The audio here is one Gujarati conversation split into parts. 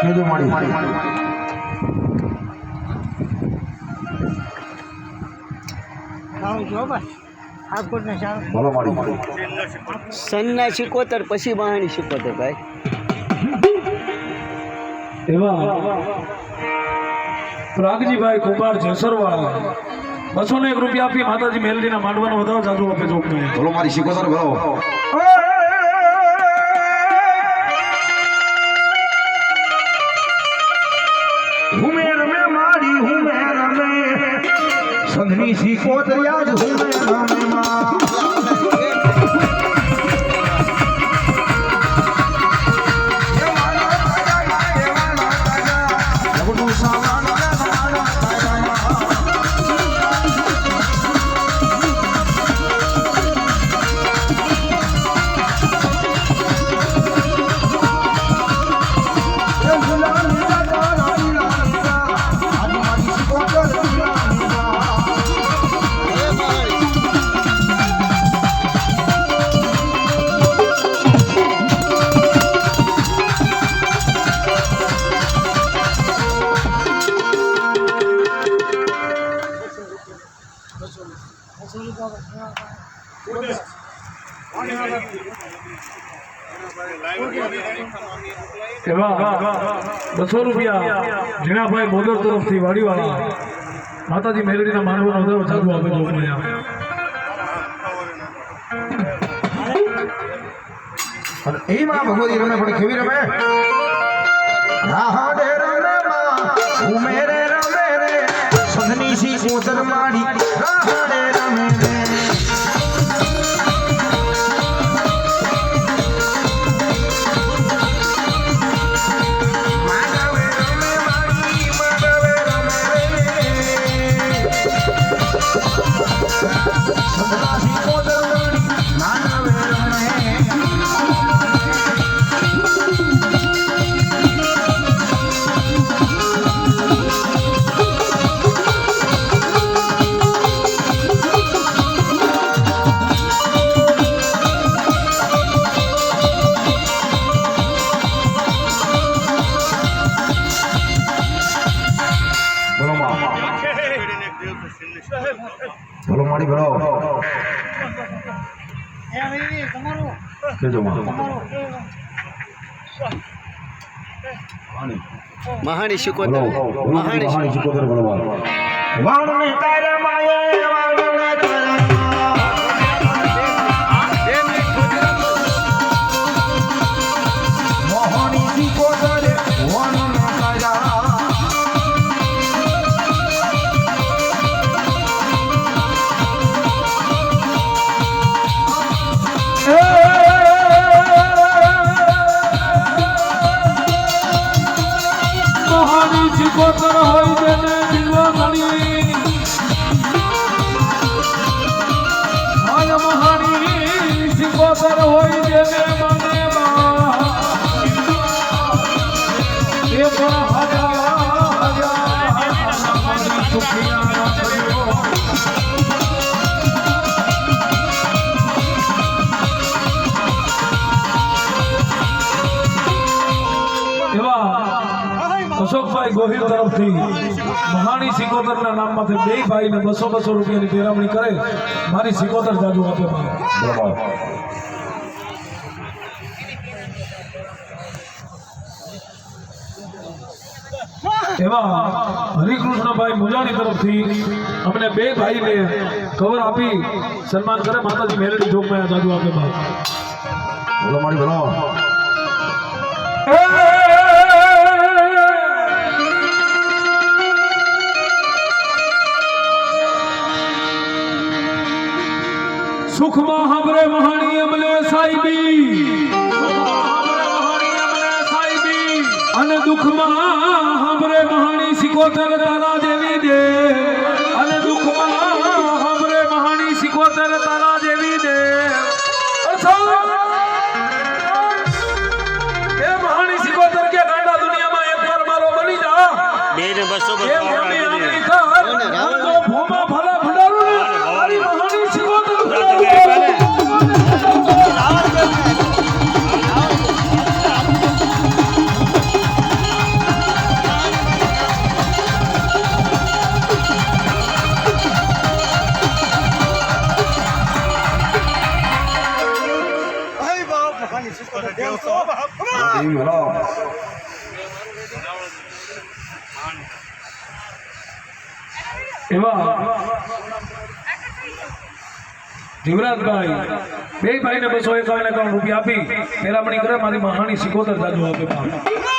કેજો મારી સારું જો બસ. ઠાકોરને સારું. બોલો મારી સનના શિકોતર પછી બહાની શિકોતર ભાઈ. એવા પ્રાગજીભાઈ કુમાર જેસરવાળા બસો ને એક રૂપિયા આપી માતાજી મેલડીના માંડવાનો વધારો જાદુ આપે ચોકને ભલો મારી શીખોતર બોલો સંધની શીખોતર યાદ હુમે બસો રૂપિયા ઝીણાભાઈ મોદર તરફથી વાડીવાળા માતાજી મેલડીના માનવાનો વધારો જાદુ આપે ચોકને અને એમાં ભગવતી રમે પણ કેવી રમે? રાહડે રમે ઉમેરે બોલો માં બોલો મારી બોલો એ ભાઈ તમારું. કેજો માં તમારું. મહાની. શિકોતર બોલો મહાની મહાની એવા ગોહિલ તરફથી મહાની સિકોતરના નામમાંથી બે ભાઈને બસો બસો રૂપિયાની પેરામણી કરે. મારી સિકોતર જાજુ આપે એવા હરિકૃષ્ણભાઈ મુજાણી તરફથી અમને બે ભાઈને કવર આપી સન્માન કરે. માતાજી મેલડી જોગમાં જાજુ જાદુ આપે મારે. બોલો મારી બોલો સુખમાં હાંભરે મહાણી અમલે સાહેબી. અને દુઃખમાં હાંભરે મહાણી સિકોતર તારા દેવી દે. અને દુઃખમાં હાબરે મહાણી સિકોતર તારા દેવી દે અચ્છા એ મહાણી જીવરાજભાઈ બે ભાઈને બસો એકાવન એકાવન રૂપિયા આપી. પેલા મણી કરે મારી મહાની સિકોતર દાદુ આપે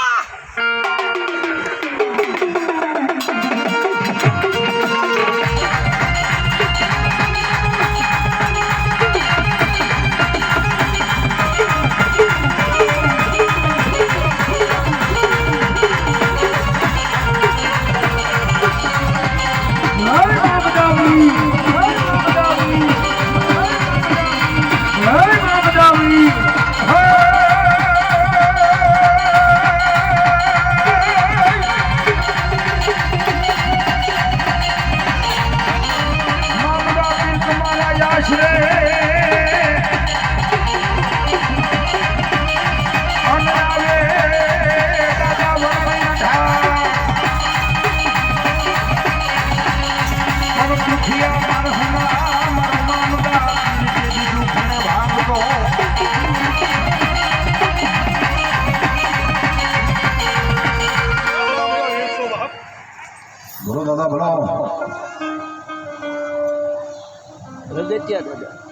પંચાયત હજાર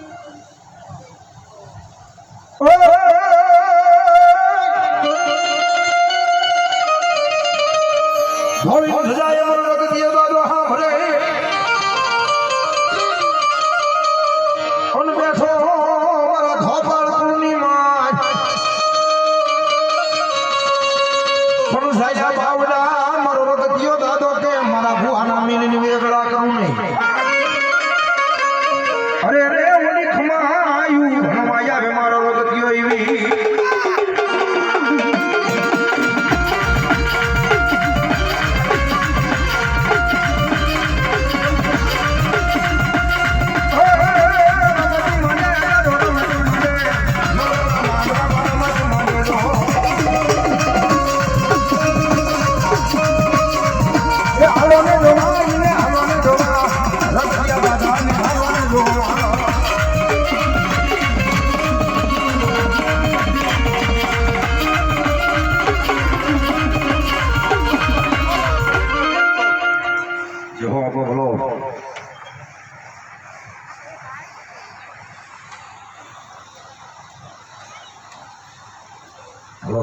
Vamos lá, já, já,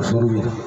absorbido.